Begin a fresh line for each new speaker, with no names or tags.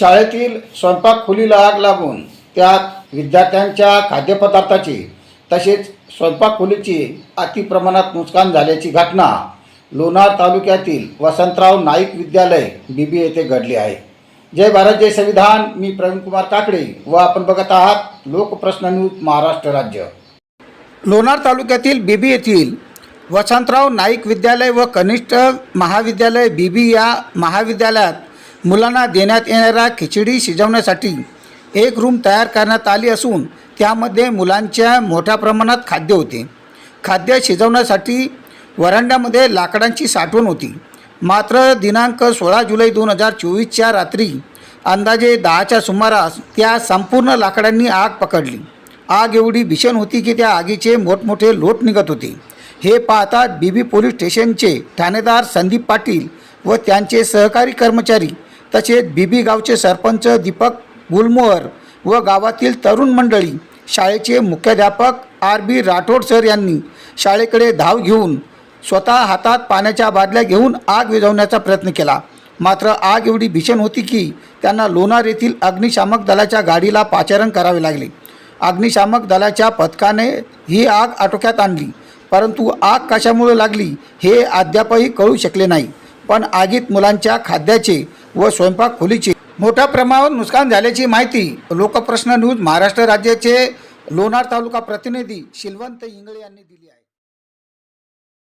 शाळेतील स्वयंपाक खोलीला आग लागून त्यात विद्यार्थ्यांच्या खाद्यपदार्थाची तसेच स्वयंपाक खोलीचे अतिप्रमाणात नुकसान झाल्याची घटना लोणार तालुक्यातील वसंतराव नाईक विद्यालय बीबी येथे घडली आहे. जय भारत जय संविधान. मी प्रवीण कुमार काकडे व आपण बघत आहात लोकप्रश्न न्यूज महाराष्ट्र राज्य. लोणार तालुक्यातील बीबी येथील वसंतराव नाईक विद्यालय व कनिष्ठ महाविद्यालय बीबी या महाविद्यालयात मुलांना देण्यात येणाऱ्या खिचडी शिजवण्यासाठी एक रूम तयार करण्यात आली असून त्यामध्ये मुलांच्या मोठ्या प्रमाणात खाद्य होते. खाद्य शिजवण्यासाठी वरांड्यामध्ये लाकडांची साठवण होती. मात्र दिनांक सोळा जुलै दोन हजार चोवीसच्या रात्री अंदाजे दहाच्या सुमारास त्या संपूर्ण लाकडांनी आग पकडली. आग एवढी भीषण होती की त्या आगीचे मोठमोठे लोट निघत होते. हे पाहता बीबी पोलीस स्टेशनचे ठाणेदार संदीप पाटील व त्यांचे सहकारी कर्मचारी तसेच बीबी गावचे सरपंच दीपक गुलमोहर व गावातील तरुण मंडळी शाळेचे मुख्याध्यापक आर बी राठोड सर यांनी शाळेकडे धाव घेऊन स्वतः हातात पाण्याच्या बादल्या घेऊन आग विझवण्याचा प्रयत्न केला. मात्र आग एवढी भीषण होती की त्यांना लोणार येथील अग्निशामक दलाच्या गाडीला पाचारण करावे लागले. अग्निशामक दलाच्या पथकाने ही आग आटोक्यात आणली. परंतु आग कशामुळे लागली हे अद्यापही कळू शकले नाही. पण आगीत मुलांच्या खाद्याचे व स्वयंपाक खोलीची. मोठ्या प्रमाणावर नुकसान झाल्याची माहिती लोकप्रश्न न्यूज महाराष्ट्र राज्याचे लोणार तालुका प्रतिनिधी शिलवंत इंगळे यांनी दिली आहे.